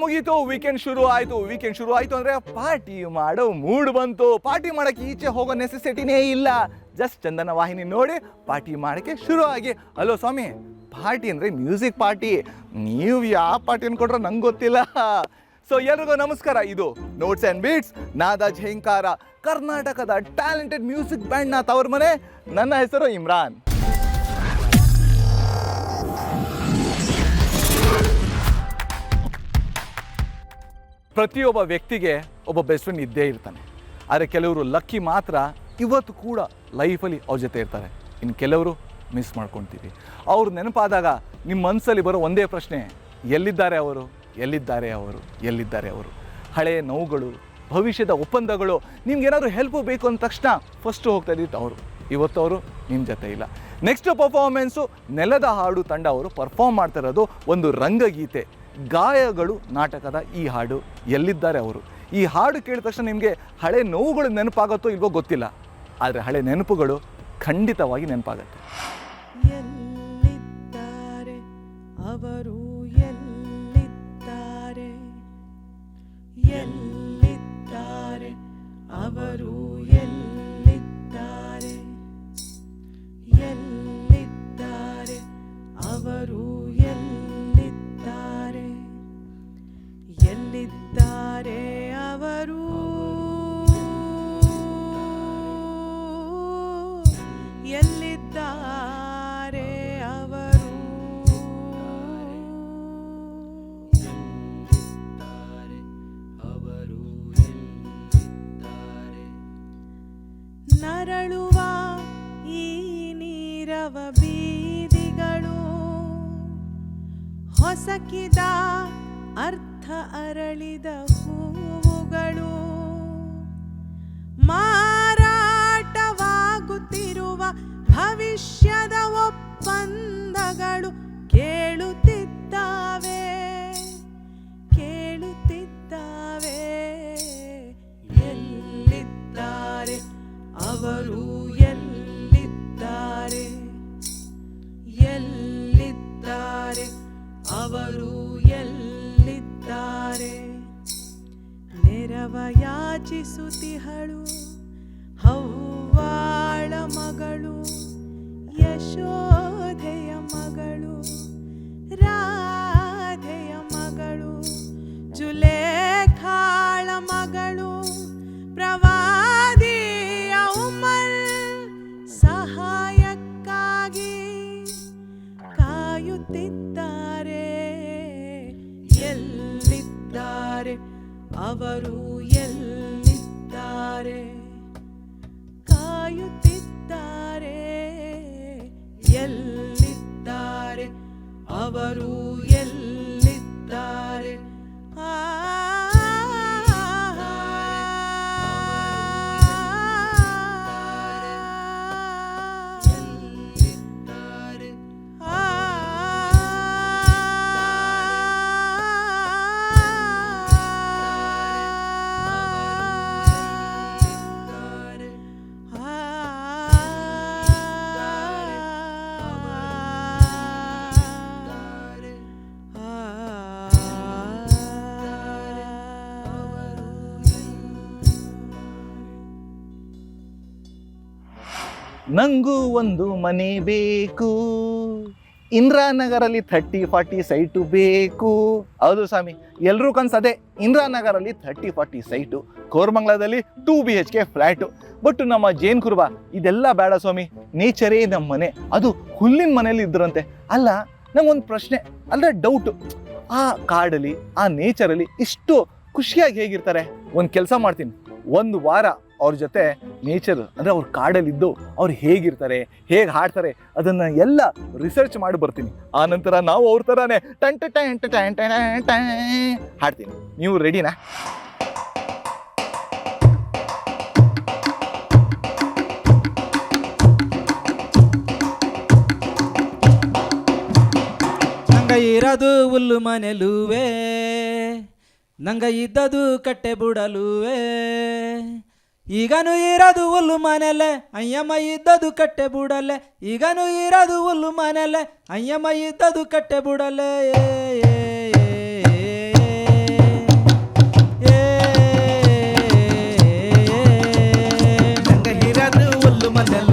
ಮುಗೀತು ವೀಕೆಂಡ್ ಶುರು ಆಯ್ತು. ವೀಕೆಂಡ್ ಶುರು ಆಯ್ತು ಅಂದ್ರೆ ಪಾರ್ಟಿ ಮಾಡೋ ಮೂಡ್ ಬಂತು. ಪಾರ್ಟಿ ಮಾಡಕ್ಕೆ ಈಚೆ ಹೋಗೋ ನೆಸೆಸಿಟಿನೇ ಇಲ್ಲ. ಜಸ್ಟ್ ಚಂದನ ವಾಹಿನಿ ನೋಡಿ ಪಾರ್ಟಿ ಮಾಡಕ್ಕೆ ಶುರು ಆಗಿ. ಅಲೋ ಸ್ವಾಮಿ, ಪಾರ್ಟಿ ಅಂದ್ರೆ ಮ್ಯೂಸಿಕ್ ಪಾರ್ಟಿ. ನೀವು ಯಾವ ಪಾರ್ಟಿ ಅನ್ಕೊಂಡ್ರೆ ನಂಗೆ ಗೊತ್ತಿಲ್ಲ. ಸೊ ಎಲ್ರಿಗೂ ನಮಸ್ಕಾರ. ಇದು ನೋಟ್ಸ್ ಆ್ಯಂಡ್ ಬೀಟ್ಸ್ ನಾದ ಝೇಂಕಾರ ಕರ್ನಾಟಕದ ಟ್ಯಾಲೆಂಟೆಡ್ ಮ್ಯೂಸಿಕ್ ಬ್ಯಾಂಡ್ನ ತವ್ರ ಮನೆ. ನನ್ನ ಹೆಸರು ಇಮ್ರಾನ್. ಪ್ರತಿಯೊಬ್ಬ ವ್ಯಕ್ತಿಗೆ ಒಬ್ಬ ಬೆಸ್ಟ್ ಫ್ರೆಂಡ್ ಇದ್ದೇ ಇರ್ತಾನೆ. ಆದರೆ ಕೆಲವರು ಲಕ್ಕಿ ಮಾತ್ರ ಇವತ್ತು ಕೂಡ ಲೈಫಲ್ಲಿ ಅವ್ರ ಜೊತೆ ಇರ್ತಾರೆ. ಇನ್ನು ಕೆಲವರು ಮಿಸ್ ಮಾಡ್ಕೊತೀವಿ. ಅವ್ರು ನೆನಪಾದಾಗ ನಿಮ್ಮ ಮನಸ್ಸಲ್ಲಿ ಬರೋ ಒಂದೇ ಪ್ರಶ್ನೆ, ಎಲ್ಲಿದ್ದಾರೆ ಅವರು? ಎಲ್ಲಿದ್ದಾರೆ ಅವರು? ಎಲ್ಲಿದ್ದಾರೆ ಅವರು? ಹಳೆಯ ನೋವುಗಳು, ಭವಿಷ್ಯದ ಒಪ್ಪಂದಗಳು ನಿಮ್ಗೇನಾದರೂ ಹೆಲ್ಪ್ ಬೇಕು ಅಂದ ತಕ್ಷಣ ಫಸ್ಟು ಹೋಗ್ತಾ ಇದ್ದಿತ್ತು ಅವರು. ಇವತ್ತು ಅವರು ನಿಮ್ಮ ಜೊತೆ ಇಲ್ಲ. ನೆಕ್ಸ್ಟ್ ಪರ್ಫಾರ್ಮೆನ್ಸು ನೆಲದ ಹಾಡು ತಂಡ ಅವರು ಪರ್ಫಾರ್ಮ್ ಮಾಡ್ತಾ ಇರೋದು ಒಂದು ರಂಗಗೀತೆ. ಗಾಯಗಳು ನಾಟಕದ ಈ ಹಾಡು ಎಲ್ಲಿದ್ದಾರೆ ಅವರು? ಈ ಹಾಡು ಕೇಳಿದ ತಕ್ಷಣ ನಿಮಗೆ ಹಳೆ ನೋವುಗಳು ನೆನಪಾಗುತ್ತೋ ಇಲ್ವೋ ಗೊತ್ತಿಲ್ಲ. ಆದರೆ ಹಳೆ ನೆನಪುಗಳು ಖಂಡಿತವಾಗಿ ನೆನಪಾಗತ್ತೆ. ಎಲ್ಲಿದ್ದಾರೆ? ಅವರು ಎಲ್ಲಿದ್ದಾರೆ? ಎಲ್ಲಿದ್ದಾರೆ? ಅವರು ಎಲ್ಲಿದ್ದಾರೆ? ಎಲ್ಲಿದ್ದಾರೆ? ಅವರು ಯಾಚಿಸುತ್ತಿಹಳು ಅವರು ಎಲ್ಲಿದ್ದಾರೆ ಒಂದು ಮನೆ ಬೇಕು. ಇಂದಿರಾನಗರಲ್ಲಿ ಥರ್ಟಿ ಫಾರ್ಟಿ ಸೈಟು ಬೇಕು. ಹೌದು ಸ್ವಾಮಿ ಎಲ್ಲರೂ ಕನ್ಸದೆ ಇಂದ್ರಾನಗರಲ್ಲಿ thirty forty site ಕೋರ್ಮಂಗ್ಲದಲ್ಲಿ two B H K flat but ನಮ್ಮ ಜೇನ್ ಕುರುಬ, ಇದೆಲ್ಲ ಬೇಡ ಸ್ವಾಮಿ ನೇಚರೇ ನಮ್ಮ ಮನೆ. ಅದು ಹುಲ್ಲಿನ ಮನೆಯಲ್ಲಿ ಇದ್ರಂತೆ. ಅಲ್ಲ, ನಂಗೊಂದು ಪ್ರಶ್ನೆ, ಅಂದರೆ ಡೌಟು ಆ ಕಾಡಲ್ಲಿ, ಆ ನೇಚರಲ್ಲಿ ಇಷ್ಟು ಖುಷಿಯಾಗಿ ಹೇಗಿರ್ತಾರೆ? ಒಂದು ಕೆಲಸ ಮಾಡ್ತೀನಿ. ಒಂದು ವಾರ ಅವ್ರ ಜೊತೆ ನೇಚರ್ ಅಂದರೆ ಅವ್ರ ಕಾಡಲ್ಲಿದ್ದು ಅವ್ರು ಹೇಗಿರ್ತಾರೆ, ಹೇಗೆ ಹಾಡ್ತಾರೆ ಅದನ್ನು ಎಲ್ಲ ರಿಸರ್ಚ್ ಮಾಡಿ ಬರ್ತೀನಿ. ಆ ನಂತರ ನಾವು ಅವ್ರ ಥರನೇ ಟಂಟ ಟಂಟ ಟಂಟ ಹಾಡ್ತೀನಿ. ನೀವು ರೆಡಿನಾ ನಂಗ ಇರೋದು ಹುಲ್ಲು ಮನೆಲುವೇ, ನಂಗ ಇದ್ದದು ಕಟ್ಟೆ ಬುಡಲುವೆ. ಈಗನು ಇರದು ಹುಲ್ಲು ಮನೆಲೆ, ಅಯ್ಯಮ್ಮ ಇದ್ದದು ಕಟ್ಟೆ ಬುಡಲೆ. ಈಗನು ಇರದು ಹುಲ್ಲು ಮನೆಲೆ, ಅಯ್ಯಮ್ಮ ಇದ್ದದು ಕಟ್ಟೆ ಬುಡಲೆ. ಇರದು ಹುಲ್ಲು ಮನೆಲೆ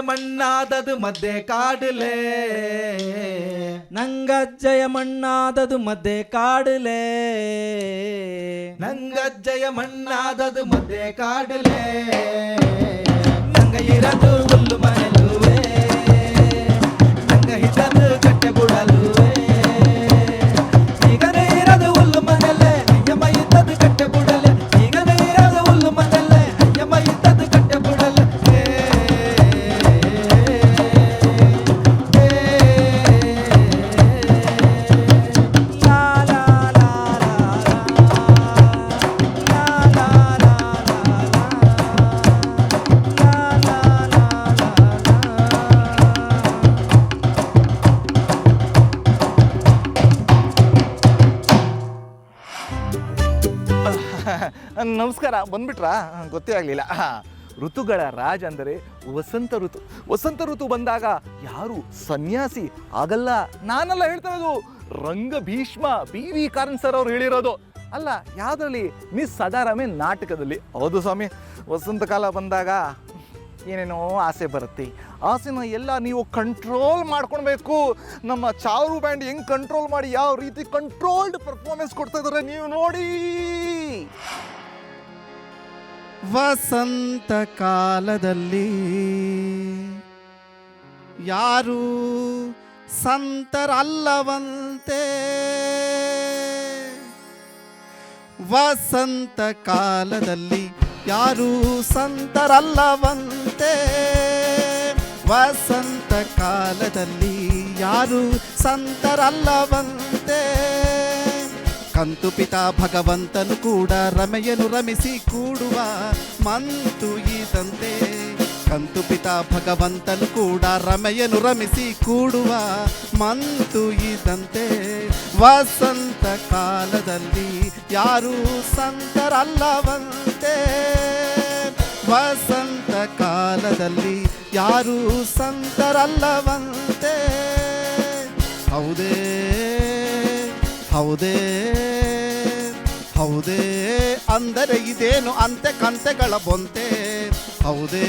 ಜಯ ಮದ್ದೆ ಕಾಡಲೆ ನಂಗ ಜಯ ಮಣ್ಣಾದದು ಮದ್ದೆ ಕಾಡಲೆ ನಂಗ ಜಯ ಮಣ್ಣಾದದು ಮದ್ದೆ ಕಾಡಲೆ ನಮಸ್ಕಾರ, ಬಂದ್ಬಿಟ್ರಾ? ಗೊತ್ತೇ ಆಗಲಿಲ್ಲ. ಋತುಗಳ ರಾಜ ಅಂದರೆ ವಸಂತ ಋತು. ವಸಂತ ಋತು ಬಂದಾಗ ಯಾರು ಸನ್ಯಾಸಿ ಆಗಲ್ಲ? ನಾನೆಲ್ಲ ಹೇಳ್ತಾ ಇರೋದು Ranga Bhishma B V Karanth sir ಅವ್ರು ಹೇಳಿರೋದು. ಅಲ್ಲ, ಯಾವುದ್ರಲ್ಲಿ? ಮಿಸ್ ಸದಾರಾಮೆ ನಾಟಕದಲ್ಲಿ. ಹೌದು ಸ್ವಾಮಿ, ವಸಂತ ಕಾಲ ಬಂದಾಗ ಏನೇನೋ ಆಸೆ ಬರುತ್ತೆ. ಆಸೆನ ಎಲ್ಲ ನೀವು ಕಂಟ್ರೋಲ್ ಮಾಡ್ಕೊಳ್ಬೇಕು. ನಮ್ಮ ಚಾರು ಬ್ಯಾಂಡ್ ಹೆಂಗ್ ಕಂಟ್ರೋಲ್ ಮಾಡಿ ಯಾವ ರೀತಿ ಕಂಟ್ರೋಲ್ಡ್ ಪರ್ಫಾರ್ಮೆನ್ಸ್ ಕೊಡ್ತಾ ಇದ್ದಾರೆ ನೀವು ನೋಡಿ. ವಸಂತ ಕಾಲದಲ್ಲಿ ಯಾರು ಸಂತರಲ್ಲವಂತೆ. ವಸಂತ ಕಾಲದಲ್ಲಿ ಯಾರು ಸಂತರಲ್ಲವಂತೆ. ವಸಂತ ಕಾಲದಲ್ಲಿ ಯಾರು ಸಂತರಲ್ಲವಂತೆ. ಕಂತು ಪಿತಾ ಭಗವಂತನು ಕೂಡ ರಮೆಯನು ರಮಿಸಿ ಕೂಡುವ ಮಂತು ಈತಂತೆ. ಕಂತು ಪಿತಾ ಭಗವಂತನು ಕೂಡ ರಮೆಯನು ರಮಿಸಿ ಕೂಡುವ ಮಂತು ಈತಂತೆ. ವಸಂತ ಕಾಲದಲ್ಲಿ ಯಾರು ಸಂತರಲ್ಲವಂತೆ. ವಸಂತ ಕಾಲದಲ್ಲಿ ಯಾರು ಸಂತರಲ್ಲವಂತೆ. ಹೌದೇ ಹೌದೇ ಹೌದೇ, ಅಂದರೆ ಇದೇನು ಅಂತೆ ಕಂತೆಗಳ ಬೊಂತೆ? ಹೌದೇ,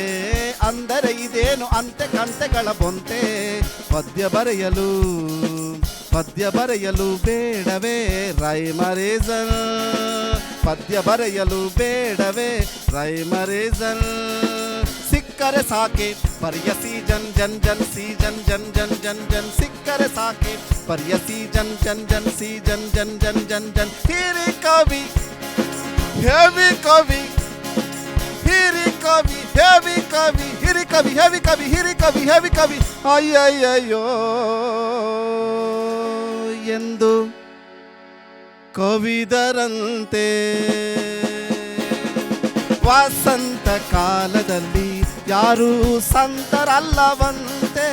ಅಂದರೆ ಇದೇನು ಅಂತೆ ಕಂತೆಗಳ ಬೊಂತೆ? ಪದ್ಯ ಬರೆಯಲು ಪದ್ಯ ಬರೆಯಲು ಬೇಡವೇ ರೈಮರೇಸನ್ ಪದ್ಯ ಬರೆಯಲು ಬೇಡವೇ सिक्कर साके पर यसी जन जन जन सी जन जन जन जन जन सिक्कर साके पर यसी जन जन जन सी जन जन जन जन जन फिर कवि, हेवी कवि, फिर कवि, हेवी कवि, फिर कवि, हेवी कवि, फिर कवि, हेवी कवि, आई आई अयो ಎಂದು ಕವಿದರಂತೆ ವಾಸಂತ ಕಾಲದಲ್ಲಿ ಯಾರು ಸಂತರಲ್ಲವಂತೆ.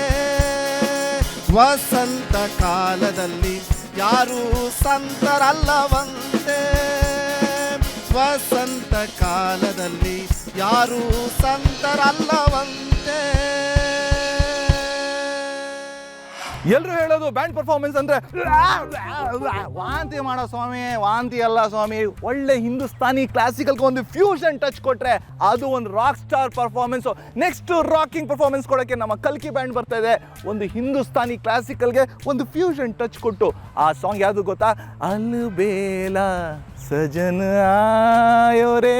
ವಸಂತ ಕಾಲದಲ್ಲಿ ಯಾರು ಸಂತರಲ್ಲವಂತೆ. ವಸಂತ ಕಾಲದಲ್ಲಿ ಯಾರು ಸಂತರಲ್ಲವಂತೆ. ಎಲ್ಲರೂ ಹೇಳೋದು ಬ್ಯಾಂಡ್ ಪರ್ಫಾರ್ಮೆನ್ಸ್ ಅಂದ್ರೆ ವಾಂತಿ ಮಾಡೋ ಸ್ವಾಮಿ, ವಾಂತಿ ಅಲ್ಲ ಸ್ವಾಮಿ. ಒಳ್ಳೆ ಹಿಂದೂಸ್ತಾನಿ ಕ್ಲಾಸಿಕಲ್ಗೆ ಒಂದು ಫ್ಯೂಷನ್ ಟಚ್ ಕೊಟ್ರೆ ಅದು ಒಂದು rock star performance next rocking performance ಕೊಡೋಕ್ಕೆ ನಮ್ಮ ಕಲ್ಕಿ ಬ್ಯಾಂಡ್ ಬರ್ತಾ ಇದೆ. ಒಂದು ಹಿಂದೂಸ್ತಾನಿ ಕ್ಲಾಸಿಕಲ್ಗೆ ಒಂದು ಫ್ಯೂಷನ್ ಟಚ್ ಕೊಟ್ಟು ಆ ಸಾಂಗ್ ಯಾವುದು ಗೊತ್ತಾ? ಅಲ್ ಬೇಲ ಸಜನ ಆಯೋರೇ.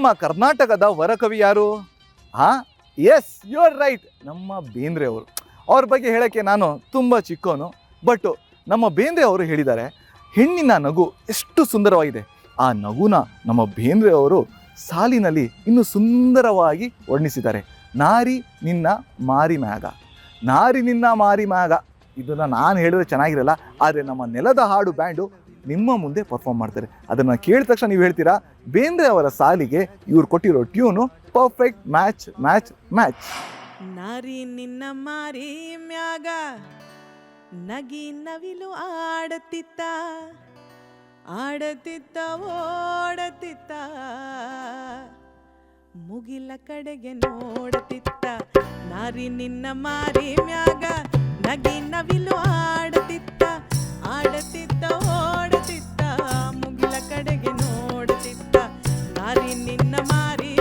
ನಮ್ಮ ಕರ್ನಾಟಕದ ವರಕವಿ ಯಾರು? ಹಾ? ಎಸ್ ಯು ಆರ್ ರೈಟ್ ನಮ್ಮ ಬೇಂದ್ರೆ ಅವರು. ಅವ್ರ ಬಗ್ಗೆ ಹೇಳೋಕ್ಕೆ ನಾನು ತುಂಬ ಚಿಕ್ಕವನು ಬಟ್ ನಮ್ಮ ಬೇಂದ್ರೆ ಅವರು ಹೇಳಿದ್ದಾರೆ, ಹೆಣ್ಣಿನ ನಗು ಎಷ್ಟು ಸುಂದರವಾಗಿದೆ. ಆ ನಗುನ ನಮ್ಮ ಬೇಂದ್ರೆ ಅವರು ಸಾಲಿನಲ್ಲಿ ಇನ್ನೂ ಸುಂದರವಾಗಿ ವರ್ಣಿಸಿದ್ದಾರೆ. ನಾರಿ ನಿನ್ನ ಮಾರಿ ಮ್ಯಾಗ. ನಾರಿ ನಿನ್ನ ಮಾರಿ ಮ್ಯಾಗ. ಇದನ್ನು ನಾನು ಹೇಳಿದ್ರೆ ಚೆನ್ನಾಗಿರಲ್ಲ, ಆದರೆ ನಮ್ಮ ನೆಲದ ಹಾಡು ಬ್ಯಾಂಡು ನಿಮ್ಮ ಮುಂದೆ ಪರ್ಫಾರ್ಮ್ ಮಾಡ್ತಾರೆ. ಅದನ್ನು ಕೇಳಿದ ತಕ್ಷಣ ನೀವು ಹೇಳ್ತೀರಾ? ಬೇಂದ್ರೆ ಅವರ ಸಾಲಿಗೆ ಇವ್ರು ಕೊಟ್ಟಿರೋ tune perfect match match match ನಾರಿ ನಿನ್ನ ಮಾರಿ ಮ್ಯಾಗ ನಗಿ ನವಿಲು ಆಡತಿತ್ತ ಆಡತಿತ್ತ, ಓಡತಿತ್ತ, ಮುಗಿಲ ಕಡೆಗೆ ನೋಡತಿತ್ತ. ನಾರಿ ನಿನ್ನ ಮಾರಿ ಮ್ಯಾಗ ನಗಿ ನವಿಲು ಆಡತಿತ್ತ ಆಡತಿತ್ತ, ಓಡತಿತ್ತ. ಮುಗಿಲ ಕಡೆಗೆ ನೋಡುತ್ತಿದ್ದ ನಾರಿ ನಿನ್ನ ಮಾರಿ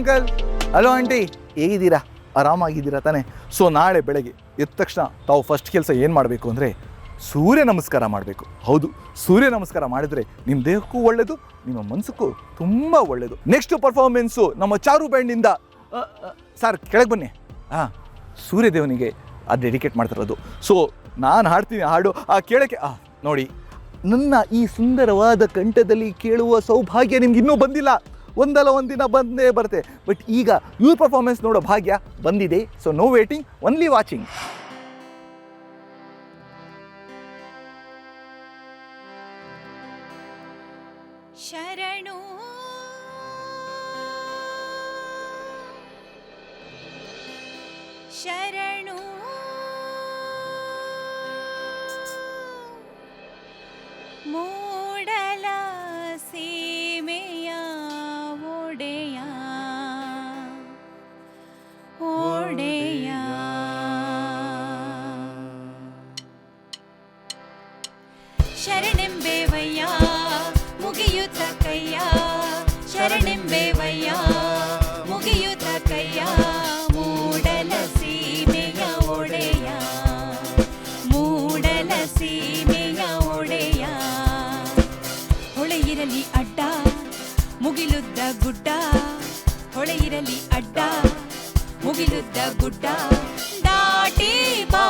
ಅಂಕಲ್? ಹಲೋ ಆಂಟಿ ಹೇಗಿದ್ದೀರಾ? ಆರಾಮಾಗಿದ್ದೀರಾ ತಾನೇ? ಸೊ ನಾಳೆ ಬೆಳಗ್ಗೆ ಎದ್ದ ತಕ್ಷಣ ತಾವು ಫಸ್ಟ್ ಕೆಲಸ ಏನು ಮಾಡಬೇಕು ಅಂದರೆ ಸೂರ್ಯ ನಮಸ್ಕಾರ ಮಾಡಬೇಕು. ಹೌದು, ಸೂರ್ಯ ನಮಸ್ಕಾರ ಮಾಡಿದರೆ ನಿಮ್ಮ ದೇಹಕ್ಕೂ ಒಳ್ಳೆಯದು ನಿಮ್ಮ ಮನಸ್ಸಕ್ಕೂ ತುಂಬ ಒಳ್ಳೆಯದು ನೆಕ್ಸ್ಟ್ ಪರ್ಫಾರ್ಮೆನ್ಸು ನಮ್ಮ ಚಾರು ಬ್ಯಾಂಡಿಂದ. ಸರ್ ಕೆಳಗೆ ಬನ್ನಿ. ಹಾಂ ಸೂರ್ಯದೇವನಿಗೆ ಅದು ಡೆಡಿಕೇಟ್ ಮಾಡ್ತಿರೋದು. ಸೊ ನಾನು ಹಾಡ್ತೀನಿ, ಹಾಡು. ಆ, ಕೇಳೋಕ್ಕೆ, ಆ, ನೋಡಿ. ನನ್ನ ಈ ಸುಂದರವಾದ ಕಂಠದಲ್ಲಿ ಕೇಳುವ ಸೌಭಾಗ್ಯ ನಿಮ್ಗೆ ಇನ್ನೂ ಬಂದಿಲ್ಲ. ಒಂದಲ್ಲ ಒಂದಿನ ಬಂದೇ ಬರುತ್ತೆ. ಬಟ್ ಈಗ ಇವ್ರ ಪರ್ಫಾರ್ಮೆನ್ಸ್ ನೋಡೋ ಭಾಗ್ಯ ಬಂದಿದೆ. So no waiting only watching ಶರಣು. ಶರಣು. ಮೂಡಲ ಹೊಳೆಯಿರಲಿ ಅಡ್ಡ ಮುಗಿಲುದ್ದ ಗುಡ್ಡ ದಾಟಿ ಬಾ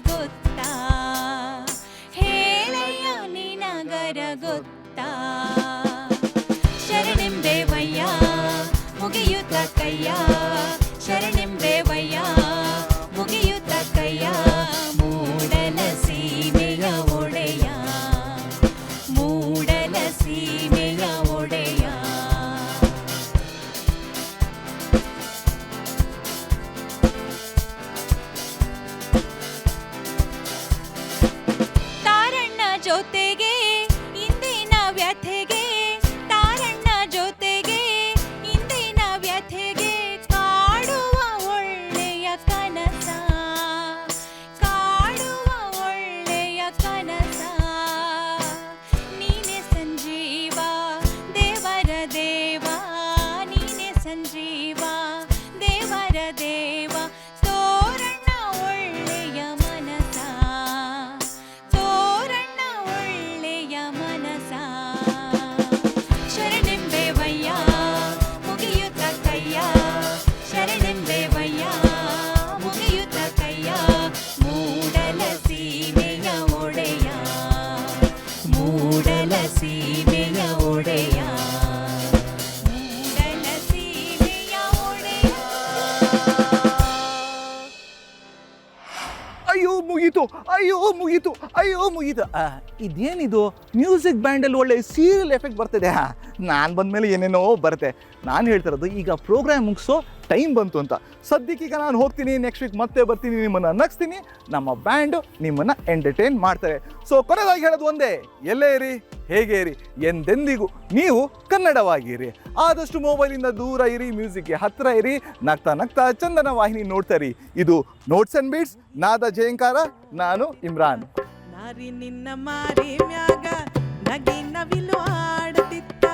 good. ನೀನೆ ಅಯ್ಯೋ, ಮುಗೀತು ಅಯ್ಯೋ, ಮುಗೀತು. ಇದೇನಿದು? ಮ್ಯೂಸಿಕ್ ಬ್ಯಾಂಡಲ್ಲಿ ಒಳ್ಳೆ ಸೀರಿಯಲ್ ಎಫೆಕ್ಟ್ ಬರ್ತಿದೆ. ನಾನು ಬಂದಮೇಲೆ ಏನೇನೋ ಬರುತ್ತೆ. ನಾನು ಹೇಳ್ತಿರೋದು ಈಗ ಪ್ರೋಗ್ರಾಮ್ ಮುಗಿಸೋ ಟೈಮ್ ಬಂತು ಅಂತ. ಸದ್ಯಕ್ಕೀಗ ನಾನು ಹೋಗ್ತೀನಿ ನೆಕ್ಸ್ಟ್ ವೀಕ್ ಮತ್ತೆ ಬರ್ತೀನಿ, ನಿಮ್ಮನ್ನು ನಗ್ಸ್ತೀನಿ. ನಮ್ಮ ಬ್ಯಾಂಡ್ ನಿಮ್ಮನ್ನು ಎಂಟರ್ಟೈನ್ ಮಾಡ್ತಾರೆ ಸೊ ಕೊನೆಯದಾಗಿ ಹೇಳೋದು ಒಂದೇ, ಎಲ್ಲೇ ಇರಿ, ಹೇಗೆ ಇರಿ, ಎಂದೆಂದಿಗೂ ನೀವು ಕನ್ನಡವಾಗಿರಿ. ಆದಷ್ಟು ಮೊಬೈಲಿಂದ ದೂರ ಇರಿ ಮ್ಯೂಸಿಕ್ಗೆ ಹತ್ತಿರ ಇರಿ, ನಗ್ತಾ ನಗ್ತಾ ಚಂದನ ವಾಹಿನಿ ನೋಡ್ತಾ ಇದು ನೋಟ್ಸ್ ಅಂಡ್ ಬೀಟ್ಸ್ ನಾದ ಜಯಂಕಾರ, ನಾನು ಇಮ್ರಾನ್. ನಾರಿ ನಿನ್ನ ಮಾರಿ ಮ್ಯಾಗ, ನಗಿ ನವಿಲು ಆಡತಿತ್ತ